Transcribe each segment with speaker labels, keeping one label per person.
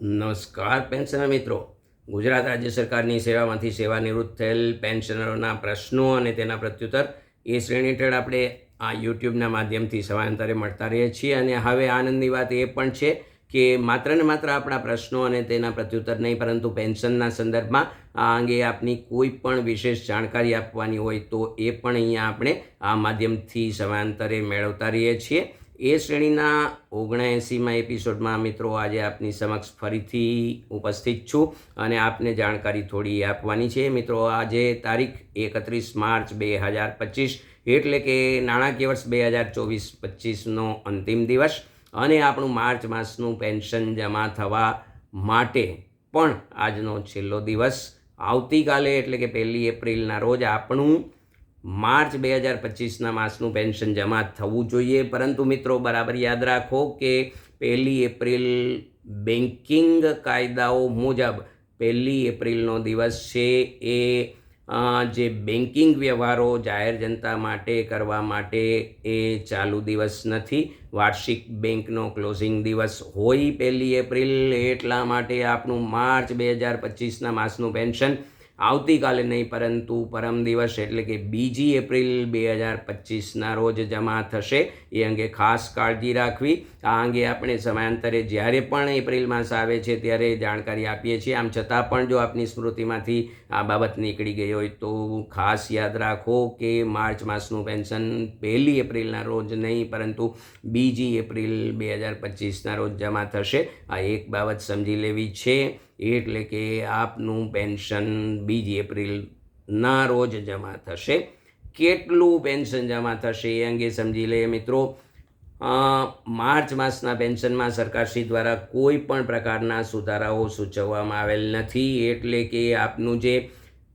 Speaker 1: નમસ્કાર પેન્શનર મિત્રો. ગુજરાત રાજ્ય સરકારની સેવામાંથી સેવાનિવૃત્ત થયેલ પેન્શનરોના પ્રશ્નો અને તેના પ્રત્યુત્તર એ શ્રેણી હેઠળ આપણે આ યુટ્યુબના માધ્યમથી સમયાંતરે મળતા રહીએ છીએ અને હવે આનંદની વાત એ પણ છે કે માત્ર ને માત્ર આપણા પ્રશ્નો અને તેના પ્રત્યુત્તર નહીં, પરંતુ પેન્શનના સંદર્ભમાં આ અંગે આપની કોઈ પણ વિશેષ જાણકારી આપવાની હોય તો એ પણ અહીંયા આપણે આ માધ્યમથી સમયાંતરે મેળવતા રહીએ છીએ. એ શ્રેણીના ઓગણએંસીમાં એપિસોડમાં મિત્રો આજે આપની સમક્ષ ફરીથી ઉપસ્થિત છું અને આપને જાણકારી થોડી આપવાની છે. મિત્રો, આજે તારીખ એકત્રીસ માર્ચ બે હજાર પચીસ, એટલે કે નાણાકીય વર્ષ બે હજાર ચોવીસ પચીસનો અંતિમ દિવસ અને આપણું માર્ચ માસનું પેન્શન જમા થવા માટે પણ આજનો છેલ્લો દિવસ આવતીકાલે, એટલે કે પહેલી એપ્રિલના રોજ આપણું માર્ચ બે હજાર પચીસના માસનું પેન્શન જમા થવું જોઈએ. પરંતુ મિત્રો, બરાબર યાદ રાખો કે પહેલી એપ્રિલ બેન્કિંગ કાયદાઓ મુજબ પહેલી એપ્રિલનો દિવસ છે. એ જે બેન્કિંગ વ્યવહારો જાહેર જનતા માટે કરવા માટે એ ચાલુ દિવસ નથી. વાર્ષિક બેંકનો ક્લોઝિંગ દિવસ હોય પહેલી એપ્રિલ. એટલા માટે આપનું માર્ચ બે હજાર પચીસના માસનું પેન્શન આવતીકાલે નહીં, પરંતુ પરમ દિવસ એટલે કે બીજી એપ્રિલ બે હજાર પચીસના રોજ જમા થશે. એ અંગે ખાસ કાળજી રાખવી. આ અંગે આપણે સમયાંતરે જ્યારે પણ એપ્રિલ માસ આવે છે ત્યારે જાણકારી આપીએ છીએ. આમ છતાં પણ જો આપની સ્મૃતિમાંથી આ બાબત નીકળી ગઈ હોય તો ખાસ યાદ રાખો કે માર્ચ માસનું પેન્શન પહેલી એપ્રિલના રોજ નહીં, પરંતુ બીજી એપ્રિલ બે હજાર પચીસના રોજ જમા થશે. આ એક બાબત સમજી લેવી છે. એટલે કે આપનું પેન્શન બીજી એપ્રિલના રોજ જમા થશે. કેટલું પેન્શન જમા થશે એ અંગે સમજી લઈએ મિત્રો. માર્ચ માસના પેન્શનમાં સરકારશ્રી દ્વારા કોઈ પણ પ્રકારના સુધારાઓ સૂચવવામાં આવેલ નથી. એટલે કે આપનું જે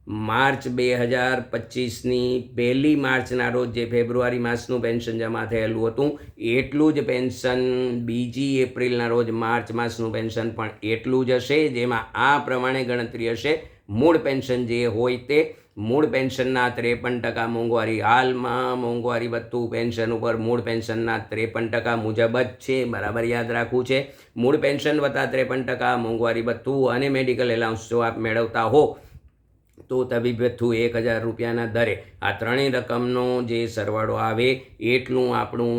Speaker 1: માર્ચ બે હજાર પચીસની પહેલી માર્ચના રોજ જે ફેબ્રુઆરી માસનું પેન્શન જમા થયેલું હતું, એટલું જ પેન્શન બીજી એપ્રિલના રોજ માર્ચ માસનું પેન્શન પણ એટલું જ હશે, જેમાં આ પ્રમાણે ગણતરી હશે. મૂળ પેન્શન જે હોય તે, મૂળ પેન્શનના ત્રેપન ટકા મોંઘવારી, હાલમાં મોંઘવારી ભથ્થું પેન્શન ઉપર મૂળ પેન્શનના ત્રેપન ટકા મુજબ જ છે, બરાબર યાદ રાખવું છે. મૂળ પેન્શન વત્તા ત્રેપન ટકા મોંઘવારી ભથ્થું અને મેડિકલ એલાઉન્સ જો આપ મેળવતા હો તો તબીબ ભથ્થું એક હજાર રૂપિયાના દરે. આ ત્રણેય રકમનો જે સરવાળો આવે, એટલું આપણું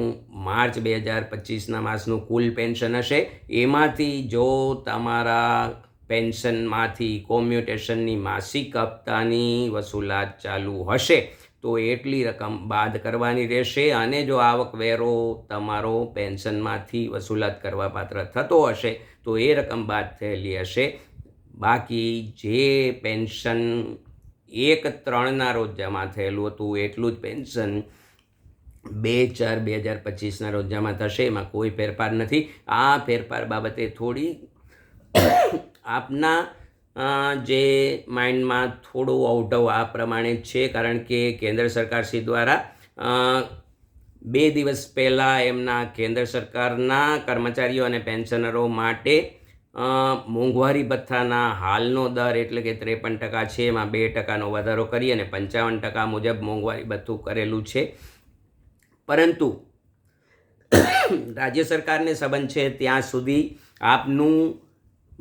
Speaker 1: માર્ચ બે હજાર પચીસના માસનું કુલ પેન્શન હશે. એમાંથી જો તમારા પેન્શનમાંથી કોમ્યુટેશનની માસિક હપ્તાની વસૂલાત ચાલુ હશે, તો એટલી રકમ બાદ કરવાની રહેશે અને જો આવકવેરો તમારો પેન્શનમાંથી વસૂલાત કરવા પાત્ર થતો હશે, તો એ રકમ બાદ થયેલી હશે. બાકી જે પેન્શન એક ત્રણના રોજ જમા થયેલું હતું, એટલું જ પેન્શન બે ચાર બે હજાર પચીસના રોજ જમા થશે, એમાં કોઈ ફેરફાર નથી. આ ફેરફાર બાબતે થોડી આપના જે માઇન્ડમાં થોડું અવઢવ આ પ્રમાણે છે, કારણ કે કેન્દ્ર સરકારશ્રી દ્વારા બે દિવસ પહેલાં એમના કેન્દ્ર સરકારના કર્મચારીઓ અને પેન્શનરો માટે મોંઘવારી ભથ્થાના હાલનો દર એટલે કે ત્રેપન ટકા છે, એમાં બે ટકાનો વધારો કરી અને પંચાવન ટકા મુજબ મોંઘવારી ભથ્થું કરેલું છે. પરંતુ રાજ્ય સરકારને સંબંધ છે ત્યાં સુધી આપનું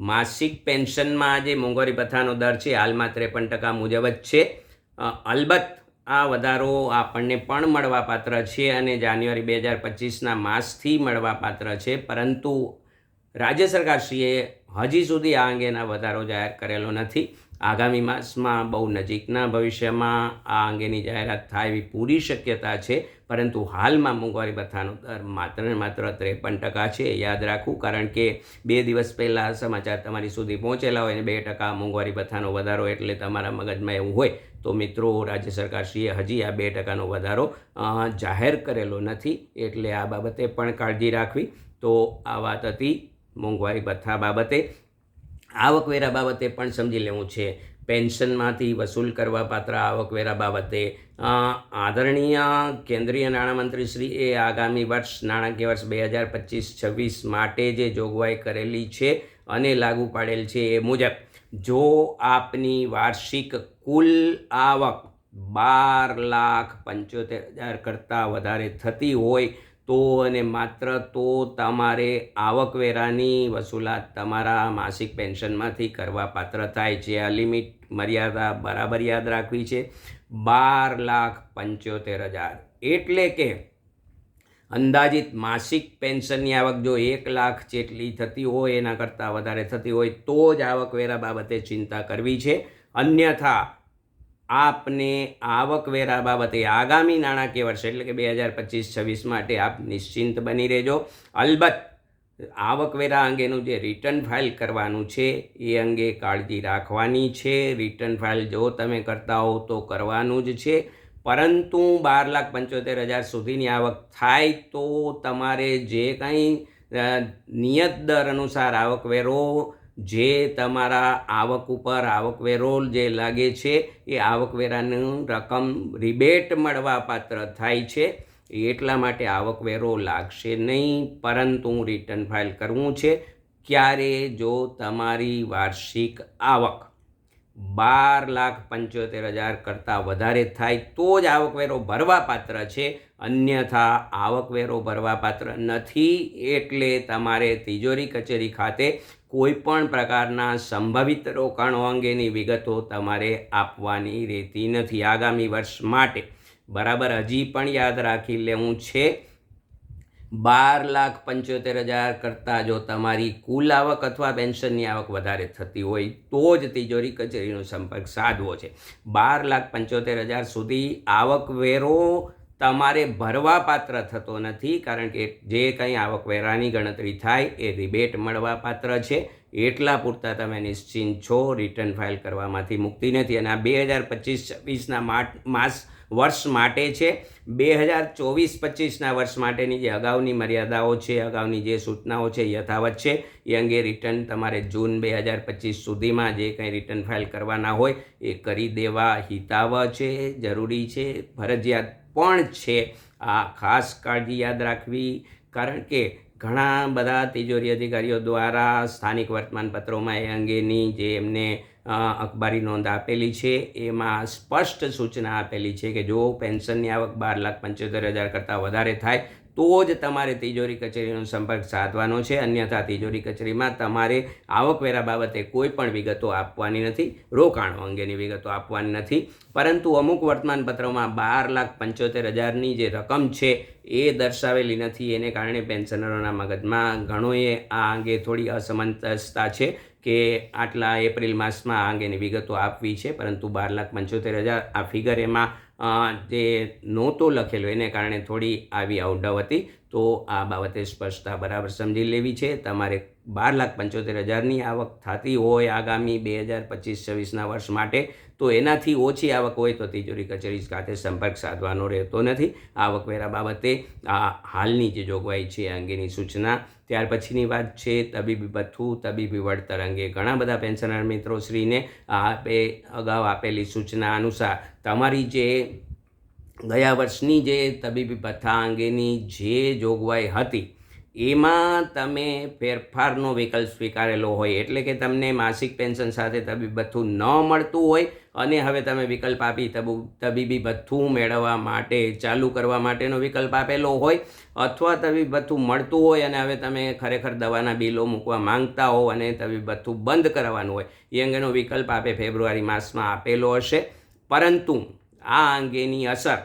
Speaker 1: માસિક પેન્શનમાં જે મોંઘવારી ભથ્થાનો દર છે, હાલમાં ત્રેપન ટકા મુજબ જ છે. અલબત્ત આ વધારો આપણને પણ મળવાપાત્ર છે અને જાન્યુઆરી બે હજાર પચીસના માસથી મળવાપાત્ર છે, પરંતુ રાજ્ય સરકારશ્રીએ હજી સુધી આ અંગેના વધારો જાહેર કરેલો નથી. આગામી માસમાં બહુ નજીકના ભવિષ્યમાં આ અંગેની જાહેરાત થાય એવી પૂરી શક્યતા છે, પરંતુ હાલમાં મોંઘવારી ભથ્થાનો દર માત્ર ને માત્ર ત્રેપન ટકા છે યાદ રાખવું, કારણ કે બે દિવસ પહેલાં સમાચાર તમારી સુધી પહોંચેલા હોય અને બે ટકા મોંઘવારી ભથ્થાનો વધારો એટલે તમારા મગજમાં એવું હોય, તો મિત્રો રાજ્ય સરકારશ્રીએ હજી આ બે ટકાનો વધારો જાહેર કરેલો નથી. એટલે આ બાબતે પણ કાળજી રાખવી. તો આ વાત હતી મોંઘવારી ભથ્થા બાબતે. આવકવેરા બાબતે પણ સમજી લેવું છે. પેન્શનમાંથી વસૂલ કરવા પાત્ર આવકવેરા બાબતે આદરણીય કેન્દ્રીય નાણામંત્રી શ્રી એ આગામી વર્ષ, નાણાકીય વર્ષ બે હજાર પચીસ છવ્વીસ માટે જે જોગવાઈ કરેલી છે અને લાગુ પાડેલ છે એ મુજબ, જો આપની વાર્ષિક કુલ આવક બાર લાખ પંચોતેર હજાર કરતાં વધારે થતી હોય તો અને માત્ર તો તમારે આવકવેરાની વસૂલાત તમારા માસિક પેન્શનમાંથી કરવા પાત્ર થાય છે. આ લિમિટ મર્યાદા બરાબર યાદ રાખવી છે. બાર લાખ પંચોતેર હજાર. એટલે કે અંદાજિત માસિક પેન્શનની આવક જો એક લાખ જેટલી થતી હોય, એના કરતાં વધારે થતી હોય, તો જ આવકવેરા બાબતે ચિંતા કરવી છે. અન્યથા આપને આવકવેરા બાબતે આગામી નાણાકીય વર્ષ એટલે કે બે હજાર પચીસ છવ્વીસ માટે આપ નિશ્ચિંત બની રહેજો. અલબત્ત, આવકવેરા અંગેનું જે રિટર્ન ફાઇલ કરવાનું છે, એ અંગે કાળજી રાખવાની છે. રિટર્ન ફાઇલ જો તમે કરતા હો તો કરવાનું જ છે. પરંતુ બાર લાખ પંચોતેર હજાર સુધીની આવક થાય તો તમારે જે કંઈ નિયત દર અનુસાર આવકવેરો જે તમારા આવક ઉપર આવકવેરો જે લાગે છે, એ આવકવેરાનું રકમ રિબેટ મળવા પાત્ર થાય છે. એટલા માટે આવકવેરો લાગશે નહીં, પરંતુ રિટર્ન ફાઇલ કરવું છે. ક્યારે? જો તમારી વાર્ષિક આવક બાર લાખ પંચોતેર હજાર કરતાં વધારે થાય, તો જ આવકવેરો ભરવાપાત્ર છે. અન્યથા, આવકવેરો ભરવા પાત્ર નથી, એટલે તમારે તિજોરી કચેરી ખાતે કોઈ પણ પ્રકારના સંભવિત રોકાણો અંગેની વિગતો તમારે આપવાની રહેતી નથી આગામી વર્ષ માટે. બરાબર, હજી પણ યાદ રાખી લેવું છે. બાર લાખ પંચોતેર હજાર કરતાં જો તમારી કુલ આવક અથવા પેન્શનની આવક વધારે થતી હોય, તો જ તિજોરી કચેરીનો સંપર્ક સાધવો છે. બાર લાખ પંચોતેર હજાર સુધી આવકવેરો તમારે ભરવા પાત્ર થતો નથી, કારણ કે જે કંઈ આવકવેરાની ગણતરી થાય એ રિબેટ મળવા પાત્ર છે. એટલા પૂરતા તમે નિશ્ચિંત છો, રિટર્ન ફાઇલ કરવામાંથી મુક્તિ નથી. અને આ બે હજાર પચીસ છવ્વીસના માસ, વર્ષ માટે છે. બે હજાર ચોવીસ પચીસના વર્ષ માટેની જે અગાઉની મર્યાદાઓ છે, અગાઉની જે સૂચનાઓ છે, યથાવત છે, એ અંગે રિટર્ન તમારે જૂન બે હજાર પચીસ સુધીમાં જે કંઈ રિટર્ન ફાઇલ કરવાના હોય એ કરી દેવા હિતાવ છે, જરૂરી છે. ફરજિયાત પણ છે. આ ખાસ કાળજી યાદ રાખવી, કારણ કે ઘણા બધા તિજોરી અધિકારીઓ દ્વારા સ્થાનિક વર્તમાનપત્રોમાં એ અંગેની જે એમને અખબારી નોંધ આપેલી છે, એમાં સ્પષ્ટ સૂચના આપેલી છે કે જો પેન્શનની આવક બાર લાખ પંચોતેર હજાર કરતાં વધારે થાય તો જ તમારે તિજોરી કચેરીનો સંપર્ક સાધવાનો છે. અન્યથા તિજોરી કચેરીમાં તમારે આવકવેરા બાબતે કોઈ પણ વિગતો આપવાની નથી. રોકાણો અંગેની વિગતો આપવાની નથી. પરંતુ અમુક વર્તમાનપત્રોમાં બાર લાખ પંચોતેર હજારની જે રકમ છે એ દર્શાવેલી નથી. એને કારણે પેન્શનરોના મગજમાં ઘણોએ આ અંગે થોડી અસમંજસતા છે કે આટલા એપ્રિલ માસમાં આ અંગેની વિગતો આપવી છે. પરંતુ બાર લાખ પંચોતેર હજાર આ ફિગર એમાં જે નહોતો લખેલો એને કારણે થોડી આવી અવડવ હતી. તો આ બાબતે સ્પષ્ટતા બરાબર સમજી લેવી છે. તમારે બાર લાખ પંચોતેર હજારની આવક થતી હોય આગામી બે હજાર પચીસ છવ્વીસના વર્ષ માટે, તો એનાથી ઓછી આવક હોય તો તિજોરી કચેરી ખાતે સંપર્ક સાધવાનો રહેતો નથી. આવકવેરા બાબતે આ હાલની જે જોગવાઈ છે અંગેની સૂચના. ત્યાર પછીની વાત છે, તબીબી ભથ્થું, તબીબી વળતર અંગે ઘણા બધા પેન્શનર મિત્રો શ્રીને આ અગાઉ આપેલી સૂચના અનુસાર તમારી જે ગયા વર્ષની જે તબીબી ભથ્થા અંગેની જે જોગવાઈ હતી, એમાં તમે ફેરફારનો વિકલ્પ સ્વીકારેલો હોય, એટલે કે તમને માસિક પેન્શન સાથે તબીબી ભથ્થું ન મળતું હોય, અને હવે તમે વિકલ્પ આપી તબુ, તબીબી ભથ્થું મેળવવા માટે, ચાલુ કરવા માટેનો વિકલ્પ આપેલો હોય, અથવા તબીબી ભથ્થું મળતું હોય અને હવે તમે ખરેખર દવાના બિલો મૂકવા માંગતા હો અને તબીબી ભથ્થું બંધ કરવાનું હોય, એ અંગેનો વિકલ્પ આપે ફેબ્રુઆરી માસમાં આપેલો હશે. પરંતુ આ અંગેની અસર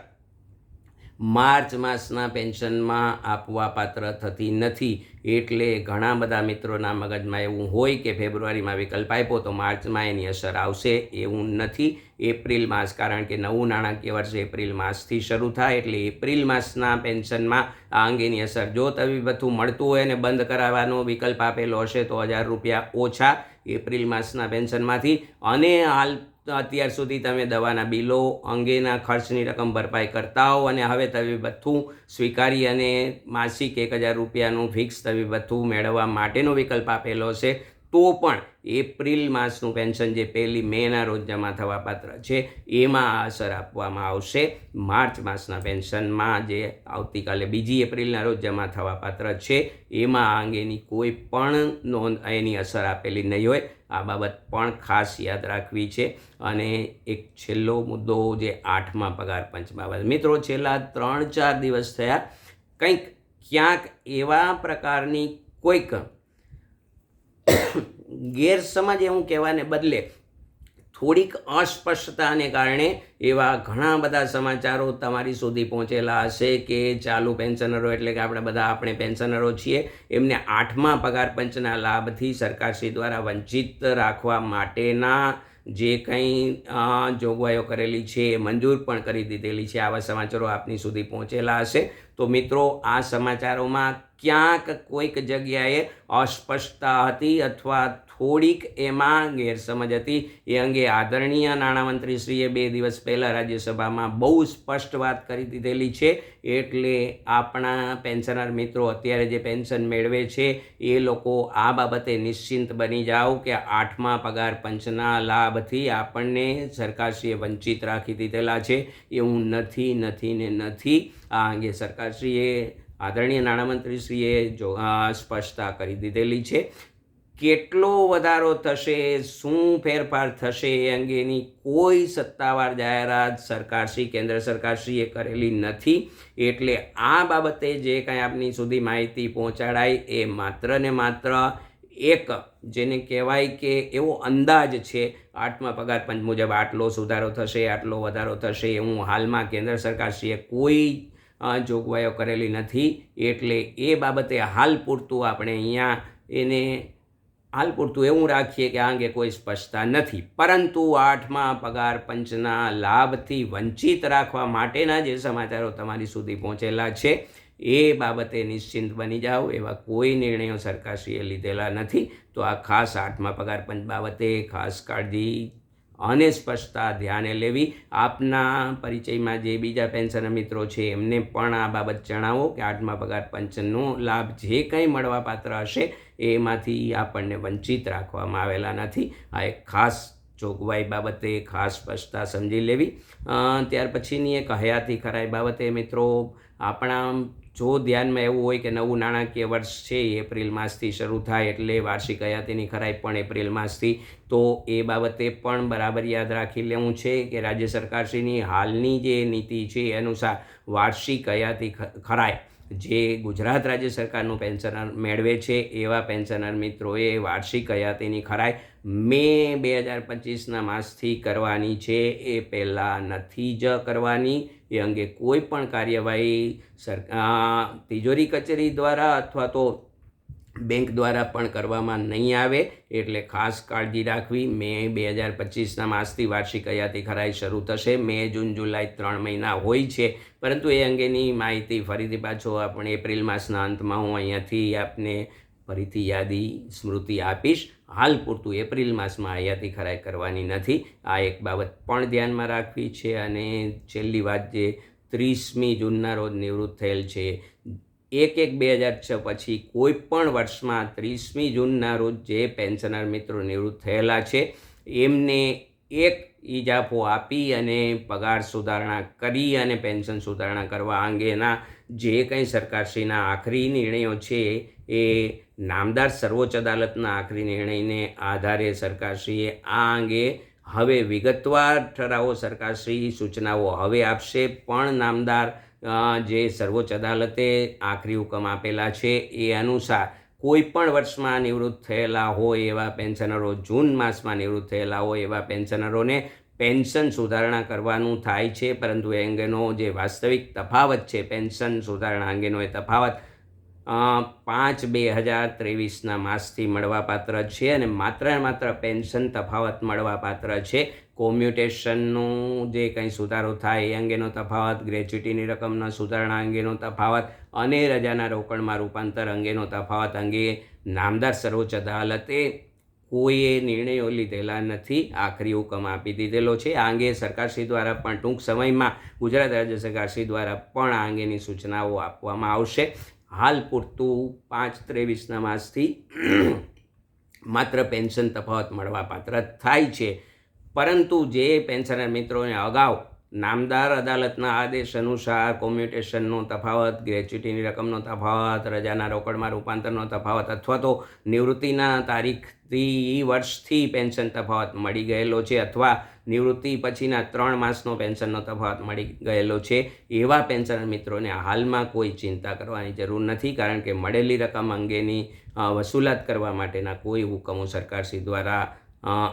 Speaker 1: માર્ચ માસના પેન્શનમાં આપવા પાત્ર થતી નથી. એટલે ઘણા બધા મિત્રોના મગજમાં એવું હોય કે ફેબ્રુઆરીમાં વિકલ્પ આપ્યો તો માર્ચમાં એની અસર આવશે એવું નથી. એપ્રિલ માસ કારણ કે નવું નાણાકીય વર્ષ એપ્રિલ માસથી શરૂ થાય એટલે એપ્રિલ માસના પેન્શનમાં આ અંગેની અસર જો તવી બધું મળતું હોય અને બંધ કરાવવાનો વિકલ્પ આપેલો હશે તો હજાર રૂપિયા ઓછા એપ્રિલ માસના પેન્શનમાંથી. અને હાલ અત્યાર સુધી તમે દવાના બિલો અંગેના ખર્ચની રકમ ભરપાઈ કરતા હો અને હવે તબીબ બધું સ્વીકારી અને માસિક એક હજાર રૂપિયાનું ફિક્સ તબીબ બધું મેળવવા માટેનો વિકલ્પ આપેલો છે. તો પણ એપ્રિલ માસનું પેન્શન જે પહેલી મેના રોજ જમા થવા પાત્ર છે, એમાં અસર આપવામાં આવશે. માર્ચ માસના પેન્શનમાં જે આવતીકાલે બીજી એપ્રિલના રોજ જમા થવા પાત્ર છે, એમાં આ અંગેની કોઈ પણ નોંધ એની અસર આપેલી નહીં હોય. આ બાબત પણ ખાસ યાદ રાખવી છે. અને એક છેલ્લો મુદ્દો જે આઠમા પગાર પંચ બાબત. મિત્રો, છેલ્લા ત્રણ ચાર દિવસ થયા, કંઈક ક્યાંક એવા પ્રકારની કોઈક ગેરસમજ એવું કહેવાને બદલે થોડીક અસ્પષ્ટતાને કારણે એવા ઘણા બધા સમાચારો તમારી સુધી પહોંચેલા હશે કે ચાલુ પેન્શનરો એટલે કે આપણે બધા આપણે પેન્શનરો છીએ, એમને આઠમા પગાર પંચના લાભથી સરકારશ્રી દ્વારા વંચિત રાખવા માટેના જે કંઈ જોગવાઈઓ કરેલી છે એ મંજૂર પણ કરી દીધેલી છે. આવા સમાચારો આપની સુધી પહોંચેલા હશે. તો મિત્રો, આ સમાચારોમાં ક્યાંક કોઈક જગ્યાએ અસ્પષ્ટતા હતી અથવા થોડીક એમાં ગેરસમજ હતી. એ અંગે આદરણીય નાણામંત્રીશ્રીએ બે દિવસ પહેલાં રાજ્યસભામાં બહુ સ્પષ્ટ વાત કરી દીધેલી છે. એટલે આપણા પેન્શનર મિત્રો અત્યારે જે પેન્શન મેળવે છે, એ લોકો આ બાબતે નિશ્ચિંત બની જાઓ કે આઠમા પગાર પંચના લાભથી આપણને સરકારશ્રીએ વંચિત રાખી દીધેલા છે. એવું નથી નથી ને નથી. આ અંગે સરકારશ્રીએ, આદરણીય નાણામંત્રીશ્રીએ જો સ્પષ્ટતા કરી દીધેલી છે. કેટલો વધારો થશે, શું ફેરફાર થશે એ અંગેની કોઈ સત્તાવાર જાહેરાત સરકારશ્રી કેન્દ્ર સરકારશ્રીએ કરેલી નથી. એટલે આ બાબતે જે કાંઈ આપની સુધી માહિતી પહોંચાડાય એ માત્ર ને માત્ર એક, જેને કહેવાય કે એવો અંદાજ છે, આઠમા પગાર પંચ મુજબ આટલો સુધારો થશે, આટલો વધારો થશે, એવું હાલમાં કેન્દ્ર સરકારશ્રીએ કોઈ જોગવાઈઓ કરેલી નથી. એટલે એ બાબતે હાલ પૂરતું આપણે અહીંયા એને હાલ પૂરતું એવું રાખીએ કે આ અંગે કોઈ સ્પષ્ટતા નથી. પરંતુ આઠમા પગાર પંચના લાભથી વંચિત રાખવા માટેના જે સમાચારો તમારી સુધી પહોંચેલા છે, એ બાબતે નિશ્ચિંત બની જાઓ. એવા કોઈ નિર્ણયો સરકારશ્રીએ લીધેલા નથી. તો આ ખાસ આઠમા પગાર પંચ બાબતે ખાસ કાળજી અને સ્પષ્ટતા ધ્યાને લેવી. આપના પરિચયમાં જે બીજા પેન્શનર મિત્રો છે, એમને પણ આ બાબત જણાવો કે આઠમા પગાર પંચનો લાભ જે કંઈ મળવાપાત્ર હશે, એમાંથી આપણને વંચિત રાખવામાં આવેલા નથી. આ એક ખાસ જોગવાઈ બાબતે ખાસ સ્પષ્ટતા સમજી લેવી. ત્યાર પછીની એક હયાતી ખરાઈ બાબતે મિત્રો, આપણા જો ધ્યાનમાં એવું હોય કે નવું નાણાકીય વર્ષ છે એ એપ્રિલ માસથી શરૂ થાય એટલે વાર્ષિક હયાતીની ખરાઈ પણ એપ્રિલ માસથી, તો એ બાબતે પણ બરાબર યાદ રાખી લેવું છે કે રાજ્ય સરકારશ્રીની હાલની જે નીતિ છે એ અનુસાર વાર્ષિક હયાતી ખરાય જે ગુજરાત રાજ્ય સરકારનું પેન્શનર મેળવે છે, એવા પેન્શનર મિત્રોએ વાર્ષિક હયાતીની ખરાઈ મે બે હજાર પચીસના માસથી કરવાની છે, એ પહેલાં નથી જ કરવાની. એ અંગે કોઈ પણ કાર્યવાહી સરકાર તિજોરી કચેરી દ્વારા અથવા તો બેંક દ્વારા પણ કરવામાં નહીં આવે. એટલે ખાસ કાળજી રાખવી. મે બે હજાર પચીસના માસથી વાર્ષિક હયાતી ખરાઈ શરૂ થશે. મે, જૂન, જુલાઈ ત્રણ મહિના હોય છે. પરંતુ એ અંગેની માહિતી ફરીથી પાછો આપણે એપ્રિલ માસના અંતમાં હું અહીંયાથી આપને ફરીથી યાદી સ્મૃતિ આપીશ. હાલ પૂરતું એપ્રિલ માસમાં આયાતી ખરાઈ કરવાની નથી. આ એક બાબત પણ ધ્યાનમાં રાખવી છે અને છેલ્લી વાત જે ત્રીસમી જૂનના રોજ નિવૃત્ત થયેલ છે. એક એક બે હજાર છ પછી કોઈ પણ વર્ષમાં ત્રીસમી જૂનના રોજ જે પેન્શનર મિત્રો નિવૃત્ત થયેલા છે, એમને એક ઇજાફો આપી અને પગાર સુધારણા કરી અને પેન્શન સુધારણા કરવા અંગેના જે કંઈ સરકારશ્રીના આખરી નિર્ણયો છે એ નામદાર સર્વોચ્ચ અદાલતના આખરી નિર્ણયને આધારે સરકારશ્રીએ આ અંગે હવે વિગતવાર ઠરાવો સરકારશ્રી સૂચનાઓ હવે આપશે, પણ નામદાર જે સર્વોચ્ચ અદાલતે આખરી હુકમ આપેલા છે એ અનુસાર કોઈ પણ વર્ષમાં નિવૃત્ત થયેલા હોય એવા પેન્શનરો, જૂન માસમાં નિવૃત્ત થયેલા હોય એવા પેન્શનરોને પેન્શન સુધારણા કરવાનું થાય છે, પરંતુ એ અંગેનો જે વાસ્તવિક તફાવત છે, પેન્શન સુધારણા અંગેનો એ તફાવત પાંચ બે હજાર ત્રેવીસના માસથી મળવાપાત્ર છે અને માત્ર માત્ર પેન્શન તફાવત મળવાપાત્ર છે. કોમ્યુટેશનનું જે કંઈ સુધારો થાય એ અંગેનો તફાવત, ગ્રેચ્યુટીની રકમના સુધારણા અંગેનો તફાવત અને રજાના રોકડમાં રૂપાંતર અંગેનો તફાવત અંગે નામદાર સર્વોચ્ચ અદાલતે કોઈએ નિર્ણયો લીધેલા નથી, આખરી હુકમ આપી દીધેલો છે. આ અંગે સરકારશ્રી દ્વારા પણ ટૂંક સમયમાં ગુજરાત રાજ્ય સરકારશ્રી દ્વારા પણ આ અંગેની સૂચનાઓ આપવામાં આવશે. હાલ પૂરતું પાંચ ત્રેવીસના માસથી માત્ર પેન્શન તફાવત મળવાપાત્ર થાય છે. પરંતુ જે પેન્શનર મિત્રોને અગાઉ નામદાર અદાલતના આદેશ અનુસાર કોમ્યુટેશનનો તફાવત, ગ્રેચ્યુટીની રકમનો તફાવત, રજાના રોકડમાં રૂપાંતરનો તફાવત અથવા તો નિવૃત્તિના તારીખથી વર્ષથી પેન્શન તફાવત મળી ગયેલો છે અથવા નિવૃત્તિ પછીના ત્રણ માસનો પેન્શનનો તફાવત મળી ગયેલો છે એવા પેન્શન મિત્રોને હાલમાં કોઈ ચિંતા કરવાની જરૂર નથી કારણ કે મળેલી રકમ અંગેની વસૂલાત કરવા માટેના કોઈ હુકમો સરકારશ્રી દ્વારા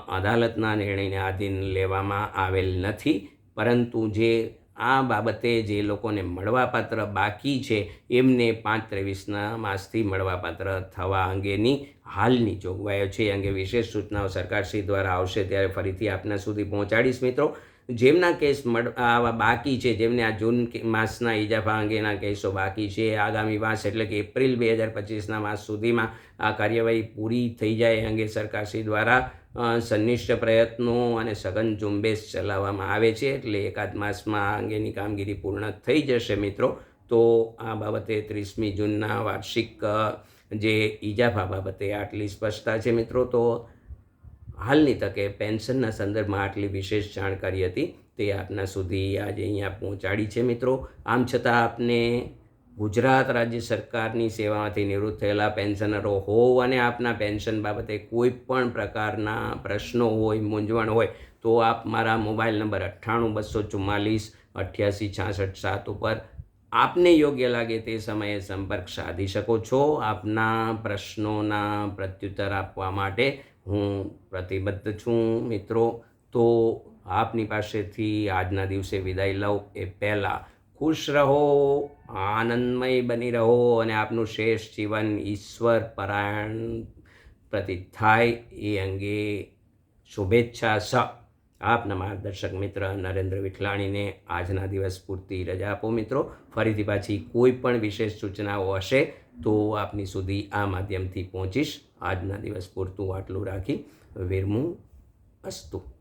Speaker 1: અદાલતના નિર્ણયને આધીન લેવામાં આવેલ નથી. પરંતુ જે આ બાબતે જે લોકોને મળવાપાત્ર બાકી છે, એમને પાંચ ત્રેવીસના માસથી મળવાપાત્ર થવા અંગેની હાલની જોગવાઈઓ છે. એ અંગે વિશેષ સૂચનાઓ સરકારશ્રી દ્વારા આવશે ત્યારે ફરીથી આપના સુધી પહોંચાડીશ મિત્રો. જેમના કેસ મળ, આવા બાકી છે, જેમને આ જૂન માસના ઇજાફા અંગેના કેસો બાકી છે, આગામી માસ એટલે કે એપ્રિલ બે હજાર પચીસના માસ સુધીમાં આ કાર્યવાહી પૂરી થઈ જાય અંગે સરકારશ્રી દ્વારા સંનિષ્ઠ પ્રયત્નો અને સઘન ઝુંબેશ ચલાવવામાં આવે છે એટલે એકાદ માસમાં આ અંગેની કામગીરી પૂર્ણ થઈ જશે મિત્રો. તો આ બાબતે ત્રીસમી જૂનના વાર્ષિક જે ઇજાફા બાબતે આટલી સ્પષ્ટતા છે મિત્રો. તો હાલની તકે પેન્શનના સંદર્ભમાં આટલી વિશેષ જાણકારી હતી તે આપના સુધી આજે અહીંયા પહોંચાડી છે મિત્રો. આમ છતાં આપને ગુજરાત રાજ્ય સરકારની સેવામાંથી નિવૃત્ત થયેલા પેન્શનરો હોવ અને આપના પેન્શન બાબતે કોઈ પણ પ્રકારના પ્રશ્નો હોય, મૂંઝવણ હોય, તો આપ મારા મોબાઈલ નંબર અઠ્ઠાણું, બસો ચુમ્માલીસ, અઠ્યાસી, છાસઠ, સાત ઉપર આપને યોગ્ય લાગે તે સમયે સંપર્ક સાધી શકો છો. આપના પ્રશ્નોના પ્રત્યુત્તર આપવા માટે હું પ્રતિબદ્ધ છું મિત્રો. તો આપની પાસેથી આજના દિવસે વિદાય લઉં. એ પહેલાં ખુશ રહો, આનંદમય બની રહો અને આપનું શેષ જીવન ઈશ્વર પરાયણ પ્રતિ થાય એ અંગે શુભેચ્છા સ. આપના માર્ગદર્શક મિત્ર નરેન્દ્ર વિઠલાણીને આજના દિવસ પૂરતી રજા આપો મિત્રો. ફરીથી પાછી કોઈ પણ વિશેષ સૂચનાઓ હશે તો આપની સુધી આ માધ્યમથી પહોંચીશ. આજના દિવસ પૂરતું આટલું રાખી, વિરમું અસ્તુ.